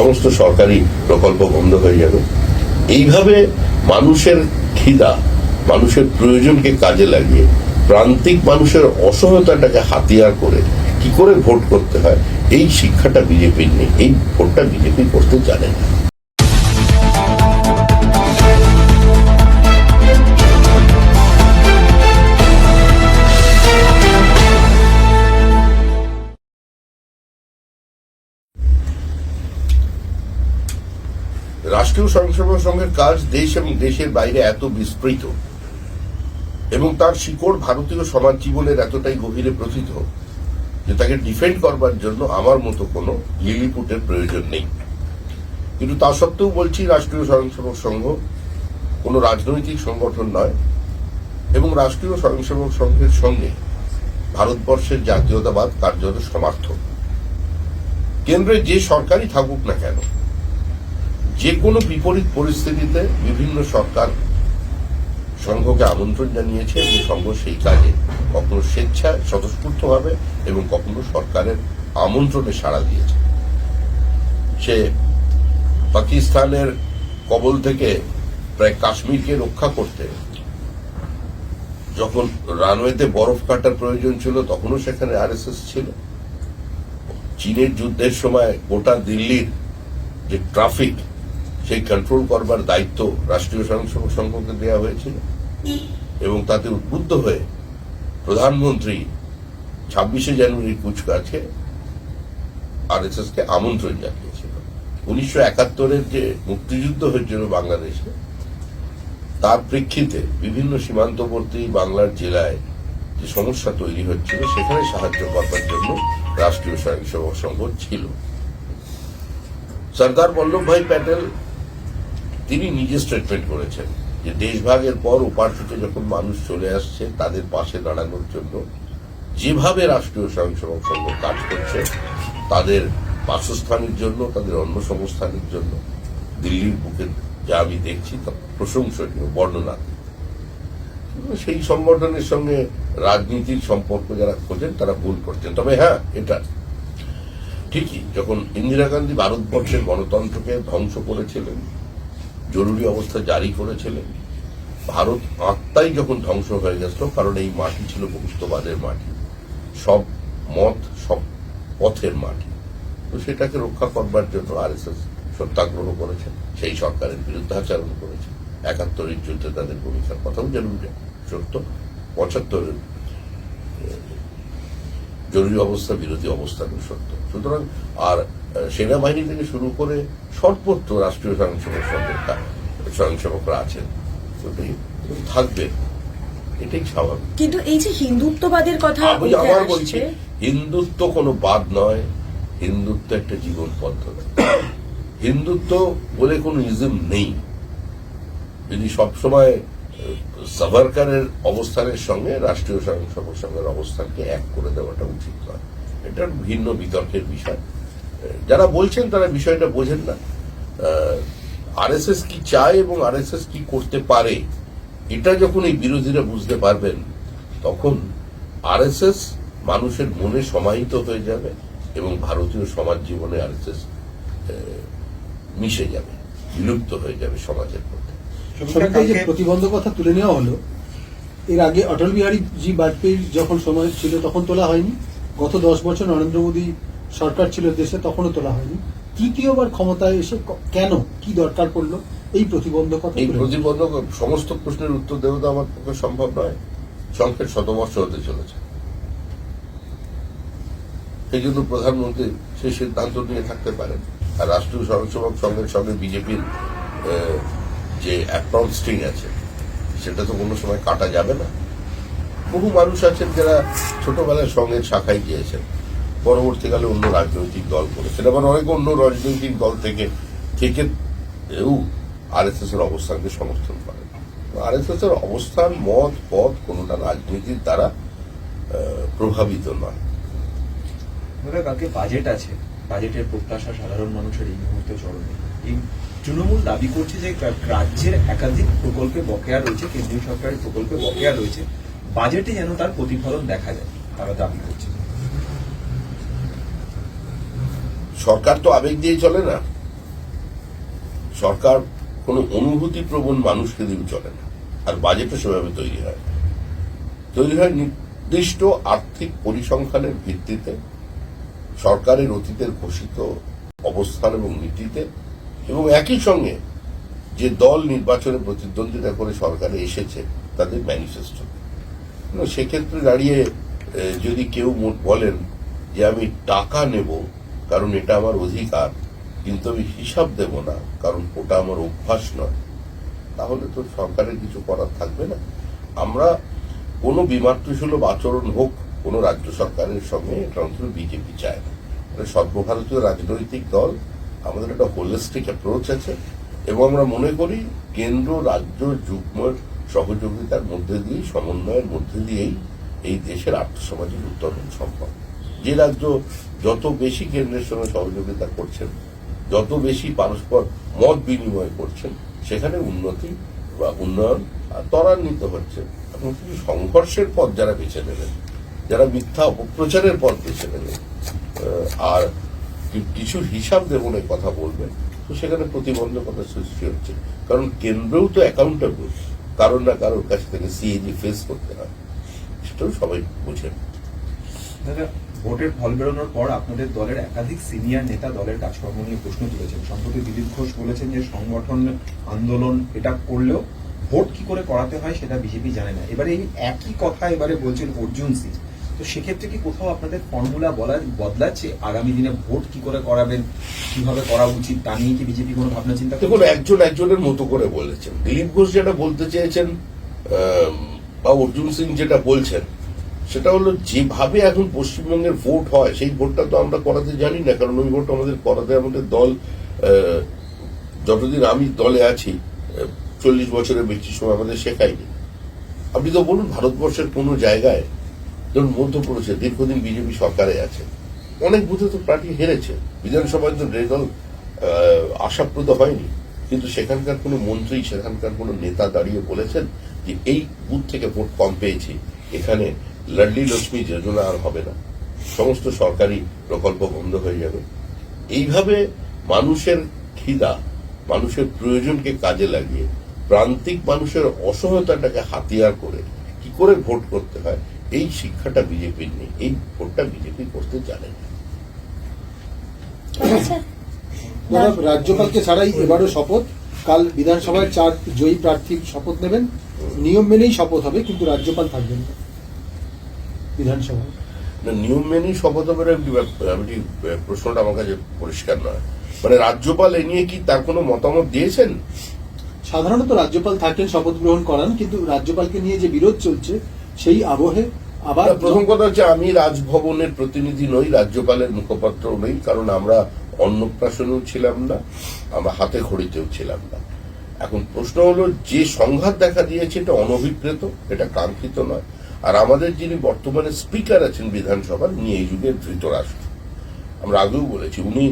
সমস্ত সরকারি প্রকল্প বন্ধ হয়ে যাবে এইভাবে মানুষের খিদা, মানুষের প্রয়োজনকে কাজে লাগিয়ে প্রান্তিক মানুষের অসহায়তাটাকে হাতিয়ার করে কি করে ভোট করতে হয়, এই শিক্ষাটা বিজেপির নেই, এই ভোটটা বিজেপি করতে জানে না। রাষ্ট্রীয় স্বয়ংসেবক সংঘের কাজ দেশ এবং দেশের বাইরে এত বিস্তৃত এবং তার শিকড় ভারতীয় সমাজ জীবনের এতটাই গভীরে প্রথিত যে তাকে ডিফেন্ড করবার জন্য আমার মতো কোনো লিলিপুটের প্রয়োজন নেই। কিন্তু তা সত্ত্বেও বলছি, রাষ্ট্রীয় স্বয়ংসেবক সংঘ কোনো রাজনৈতিক সংগঠন নয় এবং রাষ্ট্রীয় স্বয়ংসেবক সংঘের সঙ্গে ভারতবর্ষের জাতীয়তাবাদ কার্যত সমার্থক কেন্দ্রে যে সরকারই থাকুক না কেন যে কোনো বিপরীত পরিস্থিতিতে বিভিন্ন সরকার সংঘকে আমন্ত্রণ জানিয়েছে এবং সংঘ সেই কাজে কখনো স্বেচ্ছায় স্বতঃস্ফূর্তভাবে এবং কখনো সরকারের আমন্ত্রণে সাড়া দিয়েছে। সে পাকিস্তানের কবল থেকে প্রায় কাশ্মীরকে রক্ষা করতে যখন রানওয়েতে বরফ কাটার প্রয়োজন ছিল, তখনও সেখানে আরএসএস ছিল। চীনের যুদ্ধের সময় গোটা দিল্লির যে ট্রাফিক সেই কন্ট্রোল করবার দায়িত্ব রাষ্ট্রীয় স্বয়ংসেবক সংঘকে দেওয়া হয়েছিল এবং তাতে উদ্বুদ্ধ হয়ে প্রধানমন্ত্রী ছাব্বিশে জানুয়ারির কুচকাছে আরএসএস কে আমন্ত্রণ জানিয়েছিল। উনিশশো একাত্তরের যে মুক্তিযুদ্ধ হয়েছিল বাংলাদেশে, তার প্রেক্ষিতে বিভিন্ন সীমান্তবর্তী বাংলার জেলায় যে সমস্যা তৈরি হচ্ছিল, সেখানে সাহায্য করবার জন্য রাষ্ট্রীয় স্বয়ংসেবক সংঘ ছিল। সর্দার বল্লভভাই প্যাটেল তিনি নিজে স্টেটমেন্ট করেছেন যে দেশভাগের পর ওপার যখন মানুষ চলে আসছে, তাদের পাশে দাঁড়ানোর জন্য যেভাবে রাষ্ট্রীয় স্বয়ংসেবক সংঘ কাজ করছে, তাদের বাসস্থানের জন্য, তাদের অন্য সংস্থানের জন্য, দিল্লির বুকে যা আমি দেখছি তা প্রশংসনীয় বর্ণনা সেই সংগঠনের সঙ্গে রাজনীতির সম্পর্ক যারা খোঁজেন, তারা ভুল করছেন। তবে হ্যাঁ এটা ঠিকই, যখন ইন্দিরা গান্ধী ভারতবর্ষের গণতন্ত্রকে ধ্বংস করেছিলেন জরুরি অবস্থা জারি করেছিলেন। ভারত আত্মাই যখন ধ্বংস হয়ে গেছিল, কারণ এই মাটি ছিল বহুত্ববাদের মাটি। সব মত, সব পথের মাটি। তো সেটাকে রক্ষা করবার জন্য আরএসএস সত্যাগ্রহ করেছেন সেই সরকারের বিরুদ্ধাচরণ করেছেন একাত্তরের যুদ্ধে তাদের ভূমিকার কথাও জানুন সত্য। পঁচাত্তরের জরুরি অবস্থা, বিরোধী অবস্থানও সত্য। সুতরাং আর সেনাবাহিনী থেকে শুরু করে সর্বত্র রাষ্ট্রীয় স্বয়ংসেবক কা- স্বয়ংসেবকরা আছেন। থাকবে। এটাই স্বাভাবিক। কিন্তু এই যে হিন্দুত্ববাদের কথা আমি আবার বলছি হিন্দুত্ব কোনো বাদ নয়। হিন্দুত্ব একটা জীবন পদ্ধতি। হিন্দুত্ব বলে কোনো ইজম নেই। যদি সবসময় সাভারকারের অবস্থানের সঙ্গে রাষ্ট্রীয় স্বয়ংসেবক সংঘের অবস্থানকে এক করে দেওয়াটা উচিত নয়। এটা ভিন্ন বিতর্কের বিষয়। যারা বলছেন তারা বিষয়টা বোঝেন না। আরএসএস কি চায় এবং আরএসএস কি করতে পারে এটা যখন এই বিরোধীরা বুঝতে পারবেন তখন আরএসএস মানুষের মনে সমাহিত হয়ে যাবে এবং ভারতীয় সমাজ জীবনে আরএসএস মিশে যাবে বিলুপ্ত হয়ে যাবে সমাজের মধ্যে। যে প্রতিবন্ধকতা তুলে নেওয়া হলো এর আগে অটল বিহারী জি বাজপেয়ীর যখন সময় ছিল তখন তোলা হয়নি। গত দশ বছর নরেন্দ্র মোদী সরকার ছিল দেশে তখনও তোলা হয়নি। তৃতীয়বার ক্ষমতায় এসে কেন? কি দরকার পড়ল? এই প্রতিবন্ধকতা এই প্রতিবন্ধক সমস্ত প্রশ্নের উত্তর দেওয়া তো আমার পক্ষে সম্ভব নয়। সংখ্যের শতবর্ষ হতে চলেছে। সেই জন্য প্রধানমন্ত্রী সেই সিদ্ধান্ত নিয়ে থাকতে পারেন। আর রাষ্ট্রীয় স্বয়ংসেবক সংঘের সঙ্গে বিজেপির যে স্ট্রিং আছে সেটা তো কোনো সময় কাটা যাবে না। বহু মানুষ আছেন যারা ছোটবেলায় সঙ্গের শাখায় গিয়েছেন। পরবর্তীকালে অন্য রাজনৈতিক দল করে। সেটা আবার অনেক অন্য রাজনৈতিক দল থেকে থেকে এও আরএসএস এর অবস্থানকে সমর্থন করেন আরএসএস এর অবস্থান, মত, পথ কোনটা রাজনীতির দ্বারা প্রভাবিত নয়। কালকে বাজেট আছে। বাজেটের প্রত্যাশা সাধারণ মানুষের এই মুহূর্তে চরমে এই তৃণমূল দাবি করছে যে রাজ্যের একাধিক প্রকল্পে বকেয়া রয়েছে, কেন্দ্রীয় সরকারের প্রকল্পে বকেয়া রয়েছে। বাজেটে যেন তার প্রতিফলন দেখা যায়, তারা দাবি করছে সরকার তো আবেগ দিয়ে চলে না। সরকার কোনো অনুভূতি প্রবণ মানুষকে দিয়ে চলে না। আর বাজেটও সেভাবে তৈরি হয় তৈরি হয় নির্দিষ্ট আর্থিক পরিসংখ্যানের ভিত্তিতে, সরকারের অতীতের ঘোষিত অবস্থান এবং নীতিতে এবং একই সঙ্গে যে দল নির্বাচনে প্রতিদ্বন্দ্বিতা করে সরকারে এসেছে, তাদের ম্যানিফেস্টো সেক্ষেত্রে দাঁড়িয়ে যদি কেউ বলেন যে আমি টাকা নেব কারণ এটা আমার অধিকার। কিন্তু আমি হিসাব দেব না, কারণ ওটা আমার অভ্যাস নয়। তাহলে তো সরকারের কিছু করার থাকবে না। আমরা কোনো বিমাতৃসুলভ আচরণ হোক, কোনো রাজ্য সরকারের সঙ্গে এটা অন্তত বিজেপি চায় না। সর্বভারতীয় রাজনৈতিক দল, আমাদের একটা হোলিস্টিক অ্যাপ্রোচ আছে এবং আমরা মনে করি কেন্দ্র, রাজ্য, যুগ্ম সহযোগিতার মধ্যে দিয়ে সমন্বয়ের মধ্যে দিয়েই এই দেশের আর্থসামাজিক উত্তরণ সম্ভব। যে রাজ্য যত বেশি কেন্দ্রের সঙ্গে সহযোগিতা করছেন, যত বেশি পারস্পর মত বিনিময় করছেন, সেখানে উন্নতি বা উন্নয়ন ত্বরান্বিত হচ্ছে। এবং কিছু সংঘর্ষের পথ যারা বেছে নেবেন, যারা মিথ্যা অপপ্রচারের পথ বেছে নেবেন আর কিছু হিসাব দেবন কথা বলবেন, তো সেখানে প্রতিবন্ধকতা সৃষ্টি হচ্ছে। কারণ কেন্দ্রেও তো অ্যাকাউন্টেবল কারোর না কারোর কাছ থেকে সিএজি ফেস করতে হয়। সেটাও সবাই বুঝেন। দাদা ভোটের ফল বেরোনোর পর আপনাদের দলের একাধিক সিনিয়র নেতা দলের কাজকর্ম নিয়ে প্রশ্ন তুলেছেন। সম্প্রতি দিলীপ ঘোষ বলেছেন যে, সংগঠন, আন্দোলন এটা করলেও ভোট কি করে করাতে হয় সেটা বিজেপি জানে না। এবারে এই একই কথা এবারে বলছেন অর্জুন সিং। তো সেক্ষেত্রে কি কোথাও আপনাদের ফর্মুলা বলা, বদলাচ্ছে? আগামী দিনে ভোট কি করে করাবেন, কীভাবে করা উচিত, তা নিয়ে কি বিজেপি কোনো ভাবনা, চিন্তা দেখুন, একজন একজনের মতো করে বলেছেন। দিলীপ ঘোষ যেটা বলতে চেয়েছেন বা অর্জুন সিং যেটা বলছেন সেটা হলো যেভাবে এখন পশ্চিমবঙ্গের ভোট হয়, সেই ভোটটা তো আমরা করাতে জানি না, কারণ ওই ভোট আমাদের করাতে আমাদের দল যতদিন আমি দলে আছি চল্লিশ বছরের বেশি সময় আমাদের শেখায়নি। আপনি তো বলুন ভারতবর্ষের কোনো জায়গায়, ধরুন মধ্যপ্রদেশে দীর্ঘদিন বিজেপি সরকারে আছে, অনেক বুথে তো পার্টি হেরেছে, বিধানসভায় তো রেজাল্ট আশাপ্রদ হয়নি, কিন্তু সেখানকার কোনো মন্ত্রী, সেখানকার কোনো নেতা দাঁড়িয়ে বলেছেন যে, এই বুথ থেকে ভোট কম পেয়েছি, এখানে লাডলি লক্ষ্মী যোজনা আর হবে না। সমস্ত সরকারি প্রকল্প বন্ধ হয়ে যাবে। এইভাবে মানুষের খিদা মানুষের প্রয়োজনকে কাজে লাগিয়ে প্রান্তিক মানুষের অসহায়তাটাকে হাতিয়ার করে কি করে ভোট করতে হয় এই শিক্ষাটা বিজেপির নেই এই ভোটটা বিজেপি করতে জানে না। আচ্ছা রাজ্যপালকে ছাড়াই এবারও শপথ। কাল বিধানসভায় চার জয়ী প্রার্থী শপথ নেবেন। নিয়ম মেনেই শপথ হবে কিন্তু রাজ্যপাল থাকবেন না। বিধানসভায় না, নিয়ম মেনেই শপথ হবে প্রশ্নটা আমার কাছে পরিষ্কার নয়। মানে রাজ্যপাল এ নিয়ে কি তার কোনো মতামত দিয়েছেন? সাধারণত রাজ্যপাল থাকেন শপথ গ্রহণ করান কিন্তু রাজ্যপালকে নিয়ে যে বিরোধ চলছে সেই আবহে আবার প্রথম কথা হচ্ছে আমি রাজভবনের প্রতিনিধি নই রাজ্যপালের মুখপাত্র নই কারণ আমরা অন্নপ্রাশনেও ছিলাম না আমরা হাতে খড়িতেও ছিলাম না। এখন প্রশ্ন হলো যে সংঘাত দেখা দিয়েছে এটা অনভিপ্রেত এটা কাঙ্ক্ষিত নয়। আর আমাদের যিনি বর্তমানে স্পিকার আছেন বিধানসভার উনি এই যুগের ধৃতরাষ্ট্র। আমরা আগেও বলেছি, উনি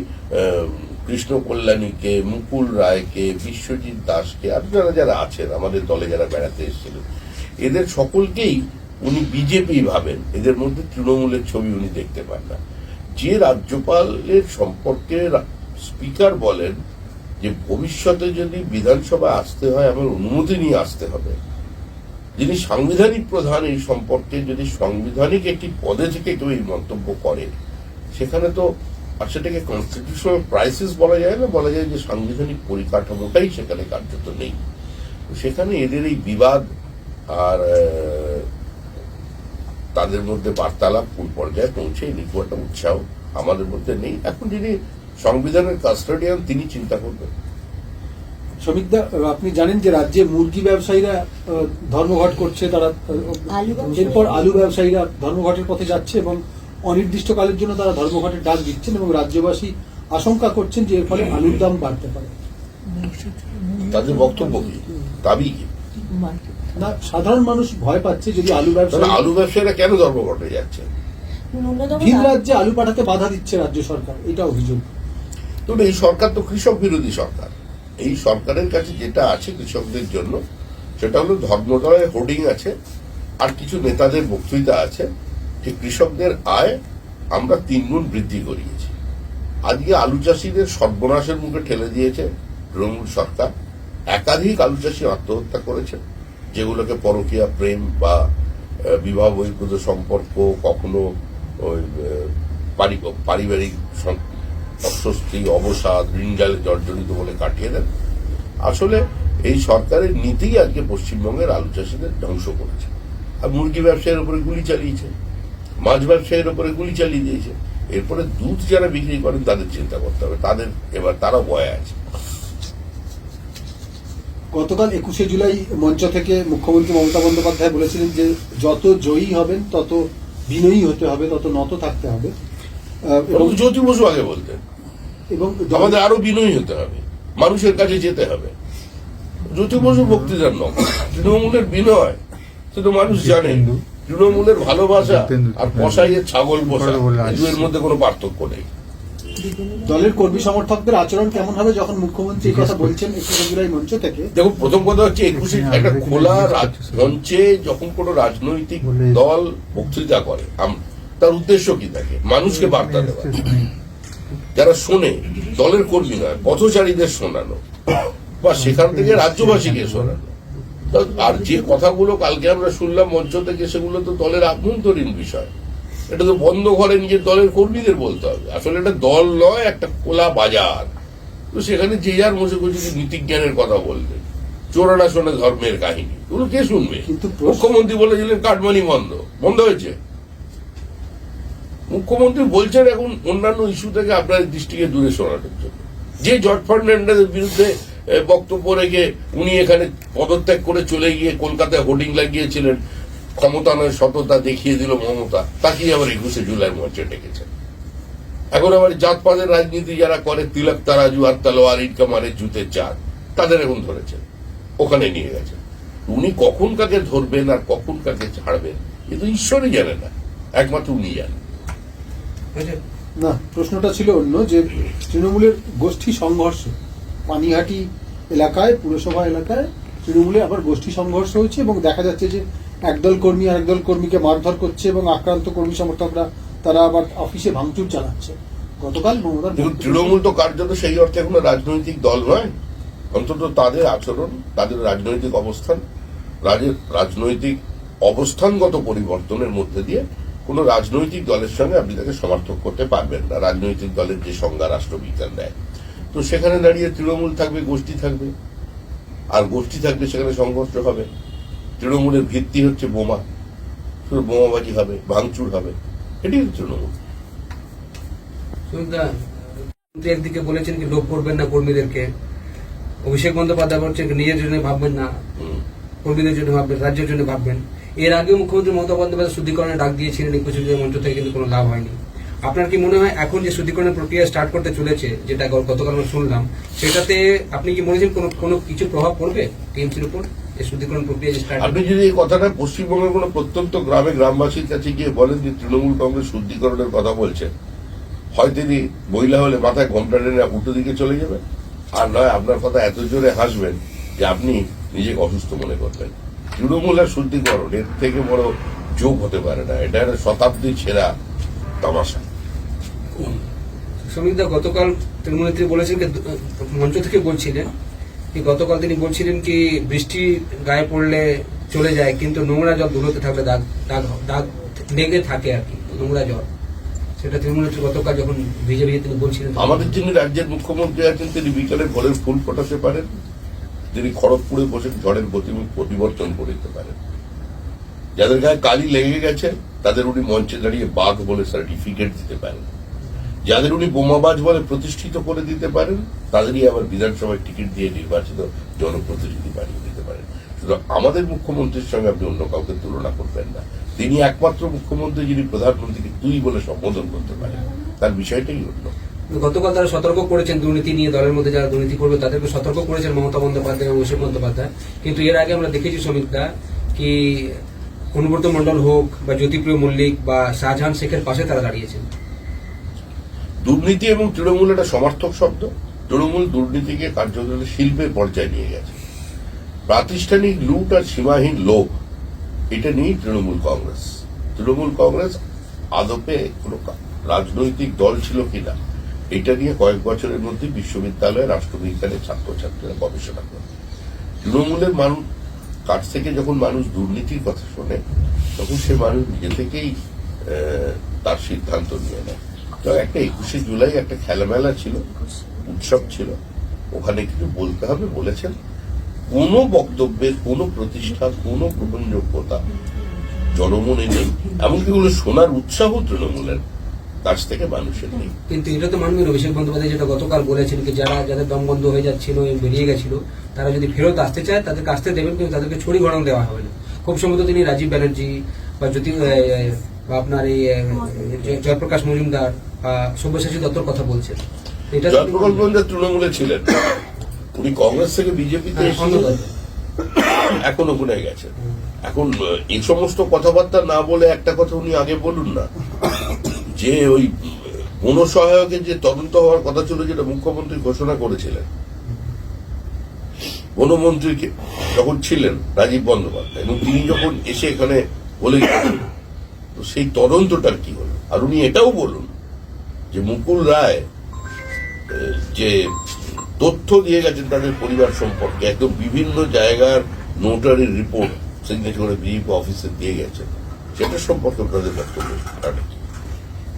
কৃষ্ণ কল্যাণীকে মুকুল রায়কে, বিশ্বজিৎ দাসকে, আর যারা যারা আছেন, আমাদের দলে যারা বেড়াতে এসেছিলেন, এদের সকলকেই উনি বিজেপি ভাবেন। এদের মধ্যে তৃণমূলের ছবি উনি দেখতে পান না। যে রাজ্যপালের সম্পর্কে স্পিকার বলেন যে, ভবিষ্যতে যদি বিধানসভা আসতে হয়, আমার অনুমতি নিয়ে আসতে হবে। যিনি সাংবিধানিক প্রধান, এই সম্পর্কে যদি সাংবিধানিক একটি পদে থেকে কেউ এই মন্তব্য করে, সেখানে তো আর সেটাকে কনস্টিটিউশনাল ক্রাইসিস বলা যায় না, বলা যায় যে সাংবিধানিক পরিকাঠামোটাই সেখানে কার্যত নেই। সেখানে এদের এই বিবাদ আর তাদের মধ্যে বার্তালাপ কোন পর্যায়ে পৌঁছে এই একটা উৎসাহ আমাদের মধ্যে নেই। এখন যিনি সংবিধানের কাস্টোডিয়ান তিনি চিন্তা করবেন। শ্রমিকদা আপনি জানেন যে রাজ্যে মুরগি ব্যবসায়ীরা ধর্মঘট করছে তারা এরপর আলু ব্যবসায়ীরা ধর্মঘটের পথে যাচ্ছে এবং অনির্দিষ্টকালের জন্য তারা ধর্মঘটের ডাক দিচ্ছেন এবং রাজ্যবাসী আশঙ্কা করছেন যে এর ফলে আলুর দাম বাড়তে পারে। তাদের বক্তব্য কি? দাবি কি? না সাধারণ মানুষ ভয় পাচ্ছে যদি আলু তাহলে ব্যবসায়ী আলু ব্যবসায়ীরা কেন ধর্মঘটে যাচ্ছে? ভিন রাজ্যে আলু পাঠাতে বাধা দিচ্ছে রাজ্য সরকার এটা অভিযোগ। তো এই সরকার তো কৃষক বিরোধী সরকার। এই সরকারের কাছে যেটা আছে কৃষকদের জন্য, সেটা হলো ধর্মতলায় হোর্ডিং আছে, আর কিছু নেতাদের বক্তৃতা আছে যে কৃষকদের আয় আমরা তিনগুণ বৃদ্ধি করিয়েছি। আজকে আলু চাষিদের সর্বনাশের মুখে ঠেলে দিয়েছে তৃণমূল সরকার। একাধিক আলু চাষি আত্মহত্যা করেছে, যেগুলোকে পরকীয়া প্রেম বা বিবাহ বহির্ভূত সম্পর্ক কখনো পারিবারিক অস্বস্তি, অবসাদ ঋণজালে জর্জরিত বলে কাটিয়ে দেন। আসলে এই সরকারের নীতিই আজকে পশ্চিমবঙ্গের আলু চাষিদের ধ্বংস করেছে। আর মুরগি ব্যবসায়ের উপরে গুলি চালিয়েছে, মাছ ব্যবসায়ীর উপরে গুলি চালিয়ে দিয়েছে। এরপরে দুধ যারা বিক্রি করেন, তাদের চিন্তা করতে হবে। তাদের, এবার তারা ভয় আছে। গতকাল একুশে জুলাই মঞ্চ থেকে মুখ্যমন্ত্রী মমতা বন্দ্যোপাধ্যায় বলেছিলেন যে, যত জয়ী হবেন, তত বিনয়ী হতে হবে, তত নত থাকতে হবে। জ্যোতি বসু আগে বলতেন। এবং আমাদের আরও বিনয়ী হতে হবে। মানুষের কাছে যেতে হবে। জ্যোতি বসু বক্তৃতার নয় তৃণমূলের বিনয় সে তো মানুষ জানে। তৃণমূলের ভালোবাসা আর কষাইয়ের ছাগল বসা দুয়ের মধ্যে কোনো পার্থক্য নেই। দলের কর্মী সমর্থকদের আচরণ কেমন হবে যখন মুখ্যমন্ত্রী এই কথা বলছেন একুশে জুলাই মঞ্চ থেকে? দেখো প্রথম কথা হচ্ছে একুশে একটা খোলা রাজ- মঞ্চে যখন কোনো রাজনৈতিক দল বক্তৃতা করে আম- তার উদ্দেশ্য কি থাকে মানুষকে বার্তা দেওয়া। যারা শোনে দলের কর্মী নয় পথচারীদের শোনানো বা সেখান থেকে রাজ্যবাসীকে শোনানো। আর যে কথাগুলো কালকে আমরা শুনলাম মঞ্চ থেকে সেগুলো তো দলের আভ্যন্তরীণ বিষয়। এটা তো বন্ধ ঘরে নিজের দলের কর্মীদের বলতে হবে। আসলে এটা দল নয় একটা খোলা বাজার। তো সেখানে যে যার করছে নীতি জ্ঞানের কথা বলবে চোরানা শোনে ধর্মের কাহিনী। ওগুলো কে শুনবে? মুখ্যমন্ত্রী বলেছিলেন কাটমানি বন্ধ। বন্ধ হয়েছে? মুখ্যমন্ত্রী বলছেন এখন অন্যান্য ইস্যু থেকে আপনার দৃষ্টিকে দূরে সরানোর জন্য। যে জর্জ ফার্নান্ডেজের বিরুদ্ধে বক্তব্য রেখে উনি এখানে পদত্যাগ করে চলে গিয়ে কলকাতায় হোর্ডিং লাগিয়েছিলেন ক্ষমতা নয় সততা দেখিয়ে দিল মমতা, তাকেই আবার একুশে জুলাই মঞ্চে ডেকেছেন। এখন আবার জাতপাতের রাজনীতি যারা করে, তিলক তারাজু আর তালোয়ার ইট কামারের জুতের চার তাদের এখন ধরেছেন, ওখানে নিয়ে গেছেন। উনি কখন কাকে ধরবেন আর কখন কাকে ছাড়বেন, এ তো ঈশ্বরই জানে না, একমাত্র উনি জানেন? না প্রশ্নটা ছিল অন্য যে তৃণমূলের গোষ্ঠী সংঘর্ষ পানিহাটি এলাকায় পুরসভা এলাকায় তৃণমূলে আবার গোষ্ঠী সংঘর্ষ হয়েছে এবং দেখা যাচ্ছে যে একদল কর্মী আর একদল কর্মীকে মারধর করছে এবং আক্রান্ত কর্মী সমর্থকরা তারা আবার অফিসে ভাঙচুর চালাচ্ছে। গতকাল মমতার তৃণমূল তো কার্যত সেই অর্থে কোনো রাজনৈতিক দল নয়। অন্তত তাদের আচরণ তাদের রাজনৈতিক অবস্থান রাজের রাজনৈতিক অবস্থানগত পরিবর্তনের মধ্যে দিয়ে কোনো রাজনৈতিক দলের সঙ্গে আপনি তাকে সমর্থক করতে পারবেন না রাজনৈতিক দলের যে সংজ্ঞা রাষ্ট্রবিজ্ঞান দেয়। তো সেখানে দাঁড়িয়ে তৃণমূল থাকবে গোষ্ঠী থাকবে। আর গোষ্ঠী থাকবে সেখানে সংঘর্ষ হবে। তৃণমূলের ভিত্তি হচ্ছে বোমা। শুধু বোমাবাজি হবে ভাঙচুর হবে। এটি তৃণমূল। একদিকে বলেছেন কি লোভ করবেন না কর্মীদেরকে। অভিষেক বন্দ্যোপাধ্যায় বলছেন নিজের জন্য ভাববেন না। কর্মীদের জন্য ভাববেন রাজ্যের জন্য ভাববেন। এর আগেও মুখ্যমন্ত্রী মমতা বন্দ্যোপাধ্যায় শুদ্ধিকরণের ডাক দিয়েছিলেন জুলাই মঞ্চ থেকে কিন্তু কোনো লাভ হয়নি। আপনার কি মনে হয় এখন যে শুদ্ধিকরণের প্রক্রিয়া স্টার্ট করতে চলেছে যেটা গতকাল আমরা শুনলাম সেটাতে আপনি কি মনে হচ্ছেন কোনো কোনো কিছু প্রভাব পড়বে টিএমসির উপর? এই শুদ্ধিকরণ প্রক্রিয়া যে স্টার্ট আপনি যদি এই কথাটা পশ্চিমবঙ্গের কোনো প্রত্যন্ত গ্রামে গ্রামবাসীর কাছে গিয়ে বলেন যে তৃণমূল কংগ্রেস শুদ্ধিকরণের কথা বলছেন হয় তিনি মহিলা হলে মাথায় ঘোমটা টেনে উল্টো দিকে চলে যাবেন? আর নয় আপনার কথা এত জোরে হাসবেন যে আপনি নিজেকে অসুস্থ মনে করবেন। তৃণমূল আর শুদ্ধিকরণ এর থেকে বড় যোগ হতে পারে না। এটা একটা শতাব্দীর ছেঁড়া তামাশা। সমীরদা গতকাল তৃণমূল নেত্রী বলেছেন মঞ্চ থেকে বলছিলেন গতকাল তিনি বলছিলেন কি বৃষ্টি গায়ে পড়লে চলে যায় কিন্তু নোংরা জল দূরতে থাকলে দাগ দাগ দাগ লেগে থাকে আর কি নোংরা জল। সেটা তৃণমূল নেত্রী গতকাল যখন ভিজে ভিজে তিনি বলছিলেন আমাদের যিনি রাজ্যের মুখ্যমন্ত্রী আছেন তিনি বিকালে ভোরের ফুল ফোটাতে পারেন। তিনি খড়গপুরে বসে ঝড়ের গতিমুখ পরিবর্তন করে দিতে পারেন। যাদের গায়ে কালি লেগে গেছে, তাদের উনি মঞ্চে দাঁড়িয়ে বাঘ বলে সার্টিফিকেট দিতে পারেন। যাদের উনি বোমাবাজ বলে প্রতিষ্ঠিত করে দিতে পারেন, তাদেরই আবার বিধানসভায় টিকিট দিয়ে নির্বাচিত জনপ্রতিনিধি বানিয়ে দিতে পারেন। শুধু আমাদের মুখ্যমন্ত্রীর সঙ্গে আপনি অন্য কাউকে তুলনা করবেন না। তিনি একমাত্র মুখ্যমন্ত্রী যিনি প্রধানমন্ত্রীকে তুই বলে সম্বোধন করতে পারেন। তার বিষয়টাই অন্য। গতকাল তারা সতর্ক করেছেন দুর্নীতি নিয়ে, দলের মধ্যে যারা দুর্নীতি করবে তাদেরকে সতর্ক করেছেন মমতা বন্দ্যোপাধ্যায় এবং অভিষেক বন্দ্যোপাধ্যায়। কিন্তু এর আগে আমরা দেখেছি শ্রমিকদা কি অনুব্রত মন্ডল হোক বা জ্যোতিপ্রিয় মল্লিক বা শাহজাহান শেখের পাশে তারা দাঁড়িয়েছেন। দুর্নীতি এবং তৃণমূল একটা সমার্থক শব্দ। তৃণমূল দুর্নীতিকে কার্যত শিল্পের পর্যায়ে নিয়ে গেছে। প্রাতিষ্ঠানিক লুট আর সীমাহীন লোভ, এটা নিয়েই তৃণমূল কংগ্রেস। তৃণমূল কংগ্রেস আদপে কোনো রাজনৈতিক দল ছিল কিনা এটা নিয়ে কয়েক বছরের মধ্যে বিশ্ববিদ্যালয়ে রাষ্ট্রবিজ্ঞানের ছাত্রছাত্রীরা গবেষণা করে। তৃণমূলের মানুষ কাছ থেকে যখন মানুষ দুর্নীতির কথা শোনে, তখন সে মানুষ নিজে থেকেই তার সিদ্ধান্ত নিয়ে নেয়। তো একটা একুশে জুলাই একটা খেলামেলা ছিল, উৎসব ছিল। ওখানে কিছু বলতে হবে, বলেছেন? কোনো বক্তব্যের, কোনো প্রতিষ্ঠা, কোনো গ্রহণযোগ্যতা জনমনে নেই। এমনকি ওগুলো শোনার উৎসাহ তৃণমূলের কাছ থেকে মানুষের নেই। কিন্তু এটা তো মানবেন অভিষেক বন্দ্যোপাধ্যায় যেটা গতকাল বলেছেন কি যারা যাদের দম বন্ধ হয়ে যাচ্ছিল বেরিয়ে গেছিল তারা যদি ফেরত আসতে চায় তাদেরকে আসতে দেবেন কিন্তু তাদেরকে ছড়ি ঘটনা দেওয়া হবে না। খুব সম্ভবত তিনি রাজীব ব্যানার্জি বা জ্যোতি বা আপনার এই জয়প্রকাশ মজুমদার বা সব্যসাচী দত্তর কথা বলছেন। এটা জয়প্রকাশ বন্দ্যোপাধ্যায় তৃণমূলে ছিলেন। উনি কংগ্রেস থেকে বিজেপিতে হ্যাঁ। এখন ওখানে গেছেন। এখন এই সমস্ত কথাবার্তা না বলে একটা কথা উনি আগে বলুন না। যে ওই, কোন বনসহায়কের যে তদন্ত হওয়ার কথা ছিল যেটা মুখ্যমন্ত্রী ঘোষণা করেছিলেন। বনমন্ত্রীকে যখন ছিলেন রাজীব বন্দ্যোপাধ্যায়, এবং তিনি যখন এসে এখানে বলে তো সেই তদন্তটার কি হলো? আর উনি এটাও বলুন যে মুকুল রায় যে তথ্য দিয়ে গেছেন তাদের পরিবার সম্পর্কে, একদম বিভিন্ন জায়গার নোটারি রিপোর্ট সিগনেচার করে বিজেপি অফিসে দিয়ে গেছেন। সেটা সম্পর্কে তাদের বক্তব্য?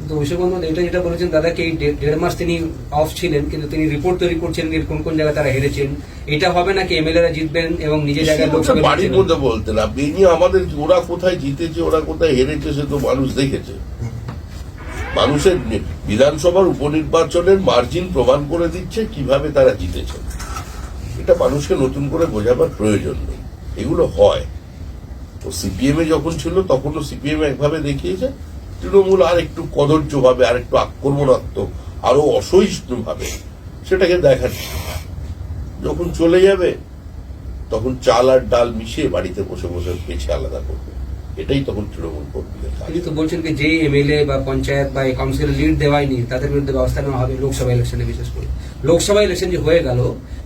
কিন্তু অভিষেক বন্দ্যোপাধ্যায় যেটা বলেছেন দাদাকে এই দেড়- মাস তিনি অফ ছিলেন কিন্তু তিনি রিপোর্ট তৈরি করছেন যে কোন কোন জায়গায় তারা হেরেছেন। এটা হবে নাকি এমএলএরা জিতবেন এবং নিজের জায়গায় বাড়ির মধ্যে বলতেন আপনি এই আমাদের ওরা কোথায় জিতেছে ওরা কোথায় হেরেছে সে তো মানুষ দেখেছে। মানুষের বিধানসভার উপনির্বাচনের মার্জিন প্রমাণ করে দিচ্ছে কীভাবে তারা জিতেছে। এটা মানুষকে নতুন করে বোঝাবার প্রয়োজন নেই। এগুলো হয়। তো সিপিএম এ যখন ছিল তখনও সিপিএম একভাবে দেখিয়েছে। তৃণমূল আর একটু কদর্য ভাবে আর একটু আক্রমণাত্মক, আরও অসহিষ্ণু ভাবে সেটাকে দেখাচ্ছে যখন চলে যাবে, তখন চাল আর ডাল মিশিয়ে বাড়িতে বসে বসে পেছে আলাদা করবে। এটাই তখন তৃণমূল কর্মীদের কাজ। তিনি তো বলছেন যে এমএলএ বা পঞ্চায়েত বা এই কাউন্সিলের লিড দেওয়ায়নি, তাদের বিরুদ্ধে ব্যবস্থা নেওয়া হবে লোকসভা ইলেকশনে বিশেষ করে। লোকসভা ইলেকশন যে হয়ে গেল,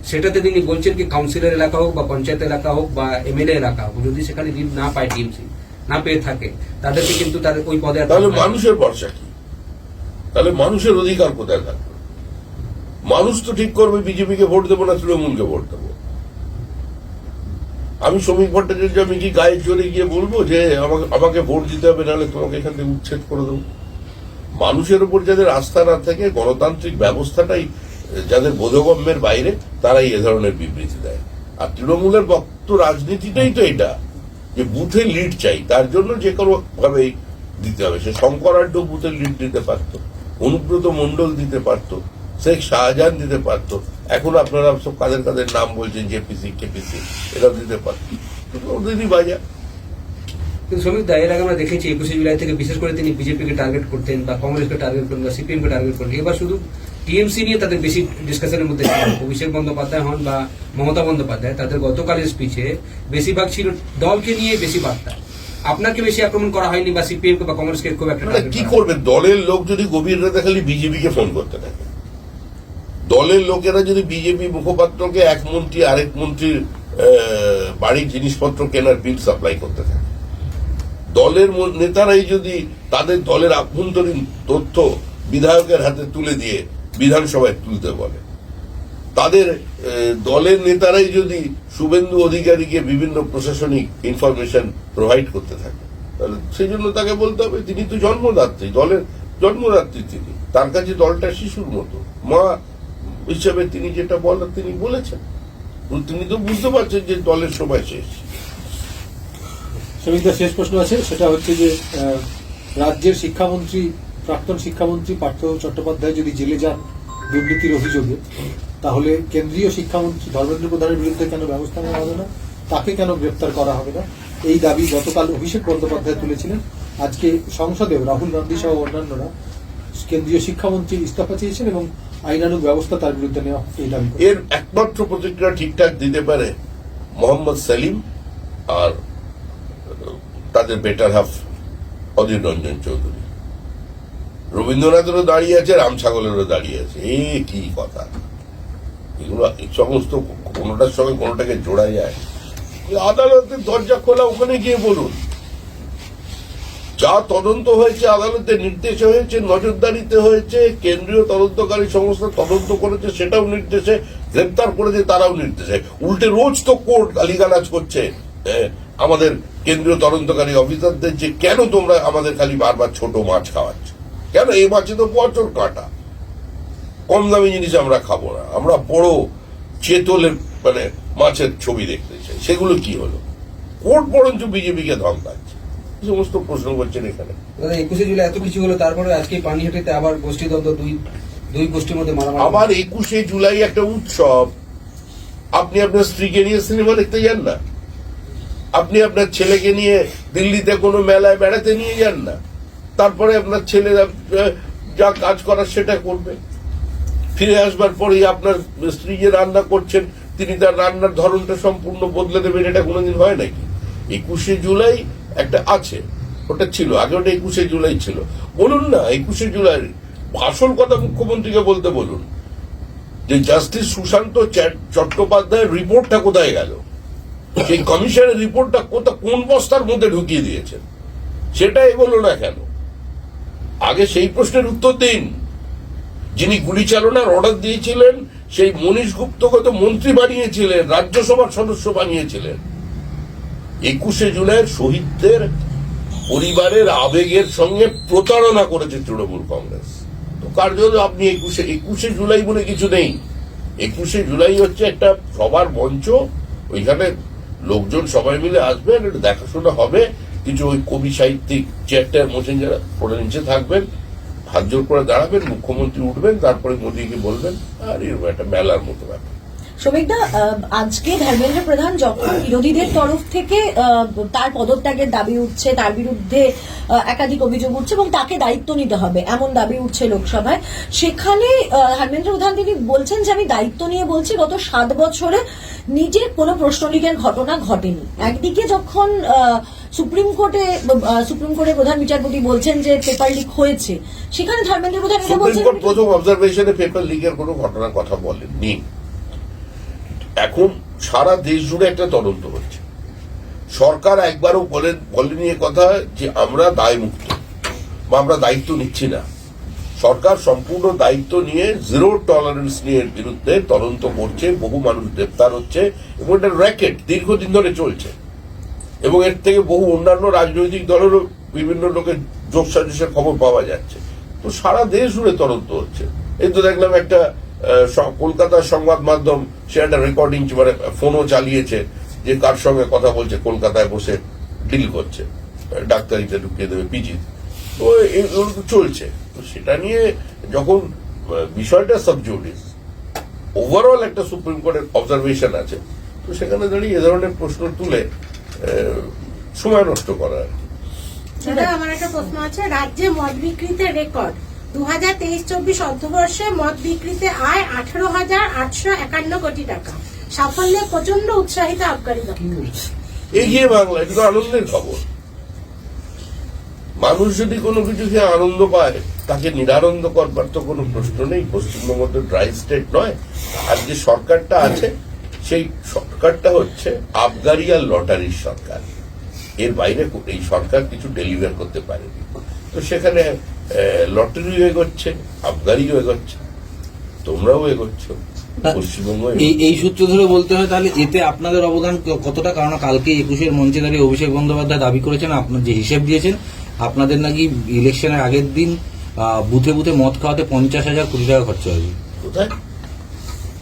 সেটাতে তিনি বলছেন কি, কাউন্সিলের এলাকা হোক বা পঞ্চায়েত এলাকা হোক বা এমএলএ এলাকা হোক, যদি সেখানে লিড না পায় টিএমসি, না পেয়ে থাকে তাদেরকে কিন্তু তাদের ওই পদে তাহলে মানুষের ভরসা কি? তাহলে মানুষের অধিকার কোথায় থাকবে? মানুষ তো ঠিক করবে বিজেপিকে ভোট দেবো না তৃণমূলকে ভোট দেবো। আমি শ্রমিক ভট্টাচার্য আমি কি গায়ে জোরে গিয়ে বলব যে আমাকে আমাকে ভোট দিতে হবে নাহলে তোমাকে এখান থেকে উচ্ছেদ করে দেবো? মানুষের উপর যাদের আস্থা না থাকে গণতান্ত্রিক ব্যবস্থাটাই যাদের বোধগম্যের বাইরে তারাই এ ধরনের বিবৃতি দেয়। আর তৃণমূলের বক্ত রাজনীতিটাই তো এটা। যে বুথে লিড চাই, তার জন্য যে কোনো ভাবেই দিতে হবে। সে শঙ্করাঢ্য বুথে লিড দিতে পারত, অনুব্রত মন্ডল দিতে পারত, শেখ শাহজাহান দিতে পারত। এখন আপনারা সব কাদের কাদের নাম বলছেন, জেপিসি, কেপিসি এরাও দিতে পারত। কিন্তু ওদেরই বাজার। কিন্তু শ্রমিক দা, এর আগে আমরা দেখেছি একুশে জুলাই থেকে বিশেষ করে তিনি বিজেপিকে টার্গেট করতেন বা কংগ্রেসকে টার্গেট করতেন বা সিপিএম কে টার্গেট করতেন। এবার শুধু টিএমসি নিয়ে তাদের বেশি ডিসকাশনের মধ্যে ছিল অভিষেক বন্দ্যোপাধ্যায় হন বা মমতা বন্দ্যোপাধ্যায় তাদের গতকালের স্পিচে বেশিরভাগ ছিল দলকে নিয়ে বেশি বার্তা। আপনাকে বেশি আক্রমণ করা হয়নি বা সিপিএম বা কংগ্রেসকে খুব একটা মানে কি করবে? দলের লোক যদি গভীর রাতে খালি বিজেপিকে ফোন করতে থাকে। দলের লোকেরা যদি বিজেপি মুখপাত্রকে এক মন্ত্রী আরেক মন্ত্রীর বাড়ির জিনিসপত্র কেনার বিল সাপ্লাই করতে থাকে। দলের নেতারাই যদি তাদের দলের আভ্যন্তরীণ তথ্য বিধায়কের হাতে তুলে দিয়ে বিধানসভায় তুলতে বলে। তাদের দলের নেতারাই যদি শুভেন্দু অধিকারীকে বিভিন্ন প্রশাসনিক ইনফরমেশন প্রোভাইড করতে থাকে, তাহলে সেই জন্য তাকে বলতে হবে, তিনি তো জন্মদাত্রী, দলের জন্মদাত্রী তিনি। তার কাছে দলটা শিশুর মতো। মা হিসাবে তিনি যেটা বলার তিনি বলেছেন। তিনি তো বুঝতে পারছেন যে দলের সময় শেষ। শেষ প্রশ্ন আছে। সেটা হচ্ছে যে রাজ্যের শিক্ষামন্ত্রী প্রাক্তন শিক্ষামন্ত্রী পার্থ চট্টোপাধ্যায় যদি জেলে যান দুর্নীতির অভিযোগে, তাহলে কেন্দ্রীয় শিক্ষামন্ত্রী ধর্মেন্দ্র প্রধানের বিরুদ্ধে কেন ব্যবস্থা নেওয়া হবে না? তাকে কেন গ্রেপ্তার করা হবে না? এই দাবি গতকাল অভিষেক বন্দ্যোপাধ্যায় তুলেছিলেন। আজকে সংসদেও রাহুল গান্ধী সহ অন্যান্যরা কেন্দ্রীয় শিক্ষামন্ত্রী ইস্তফা চেয়েছেন এবং আইনানুগ ব্যবস্থা তার বিরুদ্ধে নেওয়া এই দাবি এর একমাত্র প্রতিক্রিয়া ঠিকঠাক দিতে পারে মোহাম্মদ সেলিম আর তাদের বেটার হাফ অধীর রঞ্জন চৌধুরী। রবীন্দ্রনাথেরও দাঁড়িয়ে আছে, রাম ছাগলেরও দাঁড়িয়ে আছে। এ কি কথা? এগুলো এই সমস্ত কোনোটার সঙ্গে কোনোটাকে জোড়া যায়। আদালতের দরজা খোলা, ওখানে গিয়ে বলুন। যা তদন্ত হয়েছে, আদালতে নির্দেশে হয়েছে, নজরদারিতে হয়েছে, কেন্দ্রীয় তদন্তকারী সংস্থা তদন্ত করেছে, সেটাও নির্দেশে, গ্রেপ্তার করেছে, তারাও নির্দেশে। উল্টে রোজ তো কোর্ট গালিগালাজ করছে। আমাদের কেন্দ্রীয় তদন্তকারী অফিসারদের যে, কেন তোমরা আমাদের খালি বারবার ছোট মাছ খাওয়াচ্ছ? কেন এই মাছে তো বছর কাটা? কম দামি জিনিস আমরা খাব না। আমরা বড় চেতলের মানে মাছের ছবি দেখতে চাই। সেগুলো কি হলো? কোর্ট বরঞ্চ বিজেপিকে ধমকাচ্ছে? সমস্ত প্রশ্ন করছেন এখানে। দাদা একুশে জুলাই এত কিছু হলো তারপরে আজকে পানিহাটিতে আবার গোষ্ঠীদ্বন্দ্ব দুই দুই গোষ্ঠীর মধ্যে মারামারি। আবার একুশে জুলাই একটা উৎসব। আপনি আপনার স্ত্রীকে নিয়ে সিনেমা দেখতে যান না? আপনি আপনার ছেলেকে নিয়ে দিল্লিতে কোনো মেলায় বেড়াতে নিয়ে যান না? তারপরে আপনার ছেলেরা যা কাজ করার সেটা করবে। ফিরে আসবার পরেই আপনার স্ত্রী যে রান্না করছেন, তিনি তার রান্নার ধরনটা সম্পূর্ণ বদলে দেবেন, এটা কোনোদিন হয় নাকি? একুশে জুলাই একটা আছে, ওটা ছিল, আগে ওটা একুশে জুলাই ছিল। বলুন না, একুশে জুলাই, আসল কথা মুখ্যমন্ত্রীকে বলতে বলুন। যে জাস্টিস সুশান্ত চট্টোপাধ্যায়ের রিপোর্টটা কোথায় গেল? সেই কমিশনের রিপোর্টটা কোথা, কোন বস্তার মধ্যে ঢুকিয়ে দিয়েছেন? সেটাই এগোলো না কেন? আগে সেই প্রশ্নের উত্তর দিন। যিনি গুলি চালনার অর্ডার দিয়েছিলেন, সেই মনীষ গুপ্তকে তো মন্ত্রী বানিয়েছিলেন, রাজ্যসভার সদস্য বানিয়েছিলেন। একুশে জুলাইয়ের শহীদদের পরিবারের আবেগের সঙ্গে প্রতারণা করেছে তৃণমূল কংগ্রেস। তো কার জন্য আপনি একুশে একুশে জুলাই বলে কিছু নেই? একুশে জুলাই হচ্ছে একটা সবার মঞ্চ, ওইখানে লোকজন সবাই মিলে আসবেন, একটু দেখাশোনা হবে কিছু ওই কবি সাহিত্যিক চেয়ারটার মোছেন যারা, ওরা নিচে থাকবেন, হাত জোর করে দাঁড়াবেন, মুখ্যমন্ত্রী উঠবেন, তারপরে মোদীকে বলবেন, আর এরকম একটা মেলার মতো ব্যাপার। শ্রমিকদা আজকে ধর্মেন্দ্র প্রধান যখন বিরোধীদের তরফ থেকে তার পদত্যাগের দাবি উঠছে তার বিরুদ্ধে একাধিক অভিযোগ উঠছে এবং তাকে দায়িত্ব নিতে হবে এমন দাবি উঠছে লোকসভায়। সেখানে ধর্মেন্দ্র প্রধান তিনি বলছেন যে আমি দায়িত্ব নিয়ে বলছি গত সাত বছরে নিজের কোনো প্রশ্নলিকের ঘটনা ঘটেনি। একদিকে যখন সুপ্রিম কোর্টে সুপ্রিম কোর্টের প্রধান বিচারপতি বলছেন যে পেপার লিক হয়েছে সেখানে ধর্মেন্দ্র প্রধান এটা বলছেন প্রথম অবজারভেশনে পেপার লিকের কোনো ঘটনার কথা বলেননি। এখন সারা দেশ জুড়ে একটা তদন্ত হচ্ছে। সরকার একবারও বলেন বলেনি কথা যে আমরা দায় মুক্ত বা আমরা দায়িত্ব নিচ্ছি না। সরকার সম্পূর্ণ দায়িত্ব নিয়ে জিরো টলারেন্স নিয়ে এর বিরুদ্ধে তদন্ত করছে, বহু মানুষ গ্রেপ্তার হচ্ছে এবং এটা র্যাকেট দীর্ঘদিন ধরে চলছে। এবং এর থেকে বহু অন্যান্য রাজনৈতিক দলেরও বিভিন্ন লোকের যোগ সাজসের খবর পাওয়া যাচ্ছে। তো সারা দেশ জুড়ে তদন্ত হচ্ছে। এই তো দেখলাম একটা কলকাতার সংবাদ মাধ্যম, সে একটা রেকর্ডিং মানে ফোনও চালিয়েছে, যে কার সঙ্গে কথা বলছে, কলকাতায় বসে ডিল করছে। ডাক্তারিতে ঢুকিয়ে দেবে পিজি তো এগুলো চলছে। তো সেটা নিয়ে যখন বিষয়টা সাবজুডিস ওভারঅল একটা সুপ্রিম কোর্টের অবজারভেশন আছে, তো সেখানে দাঁড়িয়ে এ ধরনের প্রশ্ন তুলে সময় নষ্ট করা আর কি। আমার একটা প্রশ্ন আছে। রাজ্যে মদ বিক্রিতে রেকর্ড দু হাজার তেইশ চব্বিশ অর্থবর্ষে মদ বিক্রিতে আয় আঠারো হাজার আটশো একান্ন কোটি টাকা। সাফল্যে প্রচণ্ড উৎসাহিত এগিয়ে বাংলা, এটা আনন্দের খবর। মানুষ যদি কোনো কিছু খেয়ে আনন্দ পায়, তাকে নিরানন্দ করবার তো কোনো প্রশ্ন নেই। পশ্চিমবঙ্গ তো ড্রাই স্টেট নয়। আর যে সরকারটা আছে, সেই সরকারটা হচ্ছে আবগারি আর লটারির সরকার। এর বাইরে এই সরকার কিছু ডেলিভার করতে পারেনি। তো সেখানে লটারিও এগোচ্ছে আবগারিও এগোচ্ছে তোমরাও এগোচ্ছ এই এই সূত্র ধরে বলতে হয় তাহলে এতে আপনাদের অবদান কতটা? কারণ কালকে একুশের মঞ্চে দাঁড়িয়ে অভিষেক বন্দ্যোপাধ্যায় দাবি করেছেন আপনার যে হিসেব দিয়েছেন আপনাদের নাকি ইলেকশনের আগের দিন বুথে বুথে মদ খাওয়াতে পঞ্চাশ হাজার কোটি টাকা খরচা হয়েছে। কোথায়?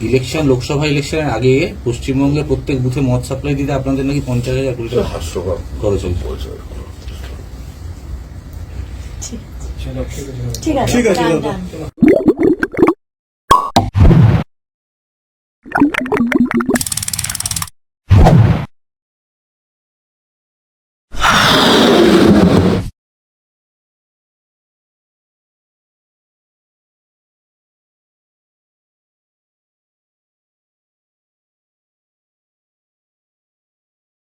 ইলেকশন লোকসভা ইলেকশনের আগে পশ্চিমবঙ্গের প্রত্যেক বুথে মদ সাপ্লাই দিতে আপনাদের নাকি পঞ্চাশ হাজার কোটি টাকা খরচ হয়েছে। ঠিক আছে ঠিক আছে